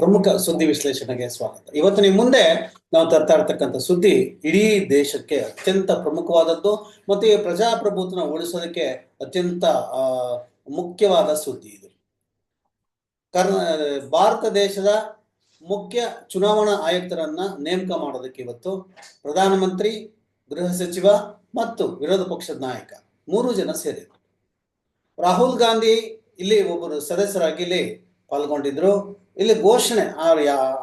ಪ್ರಮುಖ ಸುದ್ದಿ ವಿಶ್ಲೇಷಣೆಗೆ ಸ್ವಾಗತ. ಇವತ್ತು ನಿಮ್ಮ ಮುಂದೆ ನಾವು ತರ್ತಾ ಇರ್ತಕ್ಕಂಥ ಸುದ್ದಿ ಇಡೀ ದೇಶಕ್ಕೆ ಅತ್ಯಂತ ಪ್ರಮುಖವಾದದ್ದು ಮತ್ತು ಈ ಪ್ರಜಾಪ್ರಭುತ್ವನ ಉಳಿಸೋದಕ್ಕೆ ಅತ್ಯಂತ ಮುಖ್ಯವಾದ ಸುದ್ದಿ ಇದು. ಕರ್ನ, ಭಾರತ ದೇಶದ ಮುಖ್ಯ ಚುನಾವಣಾ ಆಯುಕ್ತರನ್ನ ನೇಮಕ ಮಾಡೋದಕ್ಕೆ ಇವತ್ತು ಪ್ರಧಾನಮಂತ್ರಿ, ಗೃಹ ಸಚಿವ ಮತ್ತು ವಿರೋಧ ಪಕ್ಷದ ನಾಯಕ ಮೂರು ಜನ ಸೇರಿದರು. ರಾಹುಲ್ ಗಾಂಧಿ ಇಲ್ಲಿ ಒಬ್ಬರು ಸದಸ್ಯರಾಗಿ ಇಲ್ಲಿ ಪಾಲ್ಗೊಂಡಿದ್ರು. ಇಲ್ಲಿ ಘೋಷಣೆ,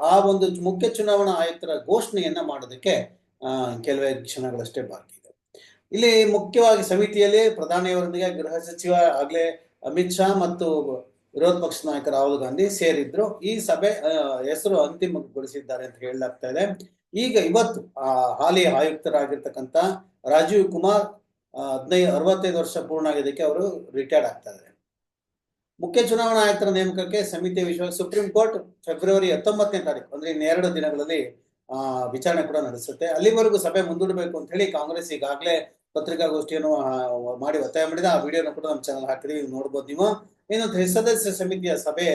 ಆ ಒಂದು ಮುಖ್ಯ ಚುನಾವಣಾ ಆಯುಕ್ತರ ಘೋಷಣೆಯನ್ನ ಮಾಡೋದಕ್ಕೆ ಕೆಲವೇ ಕ್ಷಣಗಳಷ್ಟೇ ಬಾಕಿ ಇದೆ. ಇಲ್ಲಿ ಮುಖ್ಯವಾಗಿ ಸಮಿತಿಯಲ್ಲಿ ಪ್ರಧಾನಿಯವರೊಂದಿಗೆ ಗೃಹ ಸಚಿವ ಆಗ್ಲೇ ಅಮಿತ್ ಶಾ ಮತ್ತು ವಿರೋಧ ಪಕ್ಷ ನಾಯಕ ರಾಹುಲ್ ಗಾಂಧಿ ಸೇರಿದ್ರು. ಈ ಸಭೆ ಹೆಸರು ಅಂತಿಮಗೊಳಿಸಿದ್ದಾರೆ ಅಂತ ಹೇಳಲಾಗ್ತಾ ಇದೆ. ಈಗ ಇವತ್ತು, ಆ ಹಾಲಿ ಆಯುಕ್ತರಾಗಿರ್ತಕ್ಕಂಥ ರಾಜೀವ್ ಕುಮಾರ್ ಹದಿನೈದು ಅರವತ್ತೈದು ವರ್ಷ ಪೂರ್ಣ ಆಗಿದ್ದಕ್ಕೆ ಅವರು ರಿಟೈರ್ಡ್ ಆಗ್ತಾ ಇದ್ದಾರೆ. ಮುಖ್ಯ ಚುನಾವಣಾ ಆಯುಕ್ತರ ನೇಮಕಕ್ಕೆ ಸಮಿತಿಯ ವಿಶ್ವ, ಸುಪ್ರೀಂ ಕೋರ್ಟ್ ಫೆಬ್ರವರಿ ಹತ್ತೊಂಬತ್ತನೇ ತಾರೀಕು, ಅಂದ್ರೆ ಇನ್ನೆರಡು ದಿನಗಳಲ್ಲಿ, ಆ, ವಿಚಾರಣೆ ಕೂಡ ನಡೆಸುತ್ತೆ. ಅಲ್ಲಿವರೆಗೂ ಸಭೆ ಮುಂದೂಡಬೇಕು ಅಂತ ಹೇಳಿ ಕಾಂಗ್ರೆಸ್ ಈಗಾಗಲೇ ಪತ್ರಿಕಾಗೋಷ್ಠಿಯನ್ನು ಮಾಡಿ ಒತ್ತಾಯ ಮಾಡಿದ. ಆ ವಿಡಿಯೋನ ಕೂಡ ನಮ್ಮ ಚಾನಲ್ ಹಾಕಿದೀವಿ ನೋಡ್ಬೋದು ನೀವು. ಇನ್ನು ತ್ರಿಸದಸ್ಯ ಸಮಿತಿಯ ಸಭೆ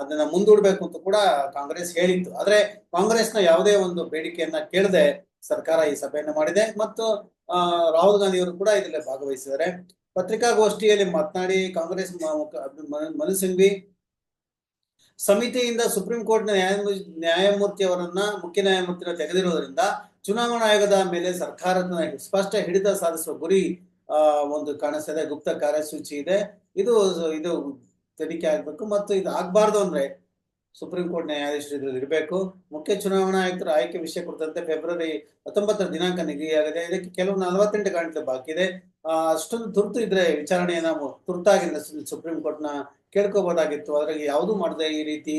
ಅದನ್ನ ಮುಂದೂಡಬೇಕು ಅಂತ ಕೂಡ ಕಾಂಗ್ರೆಸ್ ಹೇಳಿತ್ತು. ಆದ್ರೆ ಕಾಂಗ್ರೆಸ್ನ ಯಾವುದೇ ಒಂದು ಬೇಡಿಕೆಯನ್ನ ಕೇಳದೆ ಸರ್ಕಾರ ಈ ಸಭೆಯನ್ನ ಮಾಡಿದೆ. ಮತ್ತು ರಾಹುಲ್ ಗಾಂಧಿ ಅವರು ಕೂಡ ಇದರಲ್ಲಿ ಭಾಗವಹಿಸಿದ್ದಾರೆ. ಪತ್ರಿಕಾಗೋಷ್ಠಿಯಲ್ಲಿ ಮಾತನಾಡಿ ಕಾಂಗ್ರೆಸ್ ಮನು ಸಿಂಘ್ವಿ ಸಮಿತಿಯಿಂದ ಸುಪ್ರೀಂ ಕೋರ್ಟ್ನ ನ್ಯಾಯಮೂ- ನ್ಯಾಯಮೂರ್ತಿಯವರನ್ನ ಮುಖ್ಯ ನ್ಯಾಯಮೂರ್ತಿನ ತೆಗೆದಿರುವುದರಿಂದ ಚುನಾವಣಾ ಆಯೋಗದ ಮೇಲೆ ಸರ್ಕಾರದ ಸ್ಪಷ್ಟ ಹಿಡಿತ ಸಾಧಿಸುವ ಗುರಿ ಒಂದು ಕಾಣಿಸ್ತದೆ. ಗುಪ್ತ ಕಾರ್ಯಸೂಚಿ ಇದೆ. ಇದು ಇದು ತನಿಖೆ ಆಗ್ಬೇಕು ಮತ್ತು ಇದು ಆಗ್ಬಾರ್ದು ಅಂದ್ರೆ ಸುಪ್ರೀಂ ಕೋರ್ಟ್ ನ್ಯಾಯಾಧೀಶರು ಇರಬೇಕು. ಮುಖ್ಯ ಚುನಾವಣಾ ಆಯುಕ್ತರ ಆಯ್ಕೆ ವಿಷಯ ಕುರಿತಂತೆ ಫೆಬ್ರವರಿ ಹತ್ತೊಂಬತ್ತರ ದಿನಾಂಕ ನಿಗದಿಯಾಗಿದೆ. ಇದಕ್ಕೆ ಕೆಲವು ನಲವತ್ತೆಂಟು ಗಂಟೆ ಬಾಕಿ ಇದೆ ಅಷ್ಟೊಂದು ತುರ್ತು ಇದ್ರೆ ವಿಚಾರಣೆಯನ್ನ ತುರ್ತಾಗಿ ಸುಪ್ರೀಂ ಕೋರ್ಟ್ನ ಕೇಳ್ಕೋಬಹುದಾಗಿತ್ತು ಅದ್ರಾಗ ಯಾವುದೂ ಮಾಡದೆ ಈ ರೀತಿ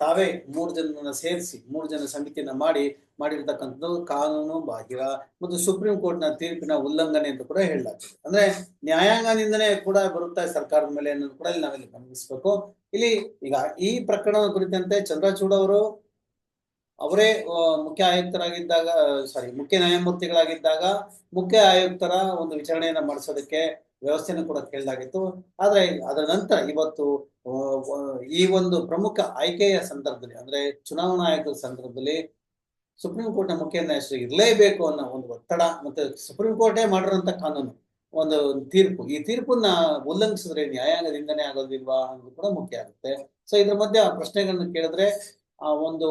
ತಾವೇ ಮೂರು ಜನರನ್ನ ಸೇರಿಸಿ, ಮೂರು ಜನ ಸಮಿತಿಯನ್ನ ಮಾಡಿ, ಮಾಡಿರ್ತಕ್ಕಂಥದ್ದು ಕಾನೂನು ಬಾಹಿರ ಮತ್ತು ಸುಪ್ರೀಂ ಕೋರ್ಟ್ನ ತೀರ್ಪಿನ ಉಲ್ಲಂಘನೆ ಅಂತ ಕೂಡ ಹೇಳಲಾಗ್ತದೆ. ಅಂದ್ರೆ ನ್ಯಾಯಾಂಗದಿಂದನೇ ಕೂಡ ಬರುತ್ತಾ ಸರ್ಕಾರದ ಮೇಲೆ ಅನ್ನೋದು ಕೂಡ ಇಲ್ಲಿ ನಾವಿಲ್ಲಿ ಗಮನಿಸಬೇಕು. ಇಲ್ಲಿ ಈಗ ಈ ಪ್ರಕರಣದ ಕುರಿತಂತೆ ಚಂದ್ರಚೂಡ್ ಅವರು ಅವರೇ ಮುಖ್ಯ ಆಯುಕ್ತರಾಗಿದ್ದಾಗ ಸಾರಿ ಮುಖ್ಯ ನ್ಯಾಯಮೂರ್ತಿಗಳಾಗಿದ್ದಾಗ, ಮುಖ್ಯ ಆಯುಕ್ತರ ಒಂದು ವಿಚಾರಣೆಯನ್ನ ಮಾಡಿಸೋದಕ್ಕೆ ವ್ಯವಸ್ಥೆಯನ್ನು ಕೂಡ ಕೇಳಲಾಗಿತ್ತು ಆದ್ರೆ, ಅದರ ನಂತರ ಇವತ್ತು ಈ ಒಂದು ಪ್ರಮುಖ ಆಯ್ಕೆಯ ಸಂದರ್ಭದಲ್ಲಿ, ಅಂದ್ರೆ ಚುನಾವಣಾ ಆಯೋಗದ ಸಂದರ್ಭದಲ್ಲಿ ಸುಪ್ರೀಂ ಕೋರ್ಟ್ನ ಮುಖ್ಯ ನ್ಯಾಯಾಧೀಶರು ಇರಲೇಬೇಕು ಅನ್ನೋ ಒಂದು ಒತ್ತಡ ಮತ್ತೆ ಸುಪ್ರೀಂ ಕೋರ್ಟೇ ಮಾಡಿರೋಂಥ ಕಾನೂನು, ಒಂದು ತೀರ್ಪು. ಈ ತೀರ್ಪನ್ನ ಉಲ್ಲಂಘಿಸಿದ್ರೆ ನ್ಯಾಯಾಂಗದಿಂದನೇ ಆಗೋದಿಲ್ವಾ ಅನ್ನೋದು ಕೂಡ ಮುಖ್ಯ ಆಗುತ್ತೆ. ಸೊ ಇದ್ರ ಮಧ್ಯೆ ಆ ಪ್ರಶ್ನೆಗಳನ್ನ ಕೇಳಿದ್ರೆ, ಆ, ಒಂದು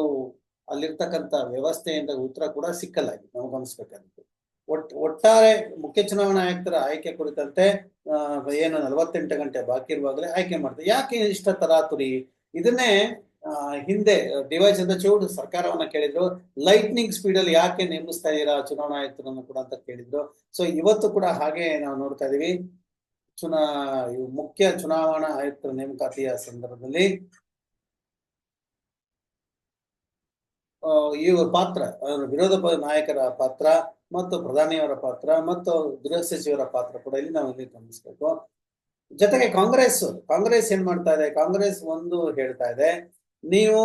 ಅಲ್ಲಿರ್ತಕ್ಕಂಥ ವ್ಯವಸ್ಥೆಯಿಂದ ಉತ್ತರ ಕೂಡ ಸಿಕ್ಕಲಾಗಿದೆ, ನಾವು ಗಮನಿಸ್ಬೇಕಾಗಿತ್ತು ಒಟ್, ಒಟ್ಟಾರೆ ಮುಖ್ಯ ಚುನಾವಣಾ ಆಯುಕ್ತರ ಆಯ್ಕೆ ಕುರಿತಂತೆ ಏನು ನಲವತ್ತೆಂಟು ಗಂಟೆ ಬಾಕಿ ಇರುವಾಗಲೇ ಆಯ್ಕೆ ಮಾಡ್ತಾರೆ ಯಾಕೆ ಇಷ್ಟ ತರಾತುರಿ? ಇದನ್ನೇ ಹಿಂದೆ ಡಿ ವೈ ಚಂದ್ರಚೂಡ್ ಸರ್ಕಾರವನ್ನ ಕೇಳಿದ್ರು ಲೈಟ್ನಿಂಗ್ ಸ್ಪೀಡ್ ಅಲ್ಲಿ ಯಾಕೆ ನೇಮಿಸ್ತಾ ಇದ್ದೀರಾ ಚುನಾವಣಾ ಆಯುಕ್ತರನ್ನು ಕೂಡ ಅಂತ ಕೇಳಿದ್ರು. ಸೊ ಇವತ್ತು ಕೂಡ ಹಾಗೆ ನಾವು ನೋಡ್ತಾ ಇದೀವಿ. ಚುನಾ ಮುಖ್ಯ ಚುನಾವಣಾ ಆಯುಕ್ತರ ನೇಮಕಾತಿಯ ಸಂದರ್ಭದಲ್ಲಿ ಆ, ಇವ್ರ ಪಾತ್ರ ವಿರೋಧ ನಾಯಕರ ಪಾತ್ರ ಮತ್ತು ಪ್ರಧಾನಿಯವರ ಪಾತ್ರ ಮತ್ತು ಗೃಹ ಸಚಿವರ ಪಾತ್ರ ಕೂಡ ಇಲ್ಲಿ ನಾವು ಇಲ್ಲಿ ಗಮನಿಸ್ಬೇಕು. ಜೊತೆಗೆ ಕಾಂಗ್ರೆಸ್ ಕಾಂಗ್ರೆಸ್ ಏನ್ ಮಾಡ್ತಾ ಇದೆ? ಕಾಂಗ್ರೆಸ್ ಒಂದು ಹೇಳ್ತಾ ಇದೆ, ನೀವು